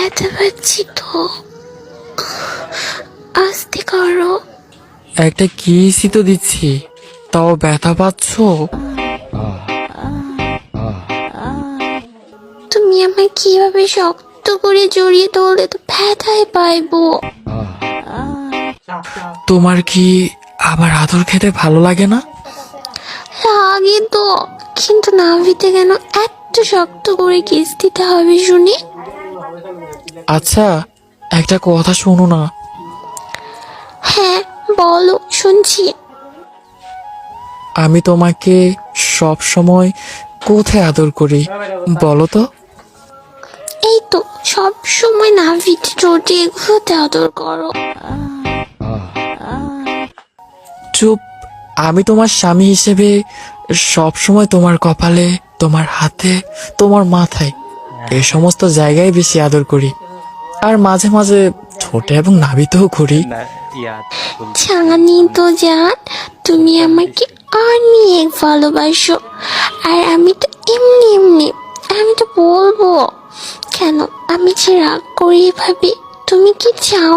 ব্যথা পাচ্ছি তো আস্তে করো। একটা কিসই তো দিচ্ছি তাও ব্যথা পাচ্ছ? তুমি আমায় কীভাবে শক্ত করে জড়িয়ে ধরলে তো ব্যথায় পাইবো। তোমার কি আবার আদর খেতে ভালো লাগে না? লাগে তো কিন্তু নাভিতে কেন এত শক্ত করে কিস দিতে হবে শুনি? আচ্ছা একটা কথা শোনো না। হ্যাঁ বলো শুনছি। আমি তোমাকে সব সময় কোথায় আদর করি বলো তো? এই তো সব সময় নাভিতে চটিয়ে ঘুরতে আদর করো। চুপ আমি তোমার স্বামী হিসেবে সব সময় তোমার কপালে তোমার হাতে তোমার মাথায় এই সমস্ত জায়গায় বেশি আদর করি। আর মাঝে মাঝে ছোট এবং নাবিতেও করি তো জান, তুমি আমাকে অনেক ভালোবাসো। আর আমি তো এমনি এমনি, আমি তো বলব। কেন? আমি যে রাগ করি ভাবি, তুমি কি চাও